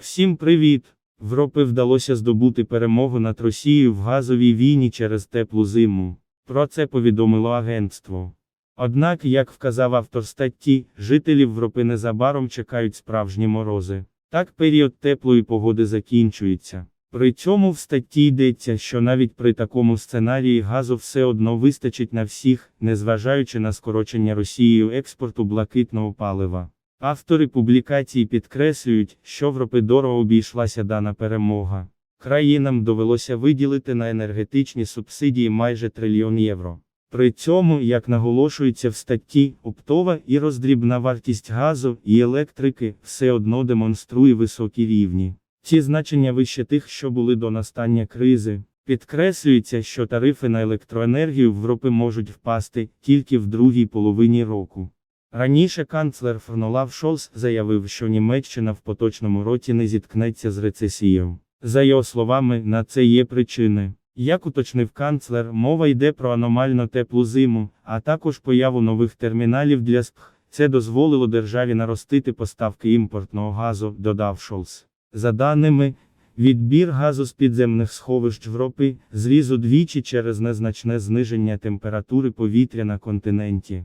Всім привіт! В вдалося здобути перемогу над Росією в газовій війні через теплу зиму. Про це повідомило агентство. Однак, як вказав автор статті, жителів Вропи незабаром чекають справжні морози. Так період теплої погоди закінчується. При цьому в статті йдеться, що навіть при такому сценарії газу все одно вистачить на всіх, незважаючи на скорочення Росією експорту блакитного палива. Автори публікації підкреслюють, що в ропи дорого обійшлася дана перемога. Країнам довелося виділити на енергетичні субсидії майже трильйон євро. При цьому, як наголошується в статті, оптова і роздрібна вартість газу і електрики все одно демонструє високі рівні. Ці значення вище тих, що були до настання кризи. Підкреслюється, що тарифи на електроенергію в Європі можуть впасти тільки в другій половині року. Раніше канцлер Фронолав Шолс заявив, що Німеччина в поточному році не зіткнеться з рецесією. За його словами, на це є причини. Як уточнив канцлер, мова йде про аномально теплу зиму, а також появу нових терміналів для СПХ. Це дозволило державі наростити поставки імпортного газу, додав Шолс. За даними, відбір газу з підземних сховищ Європи зріз удвічі через незначне зниження температури повітря на континенті.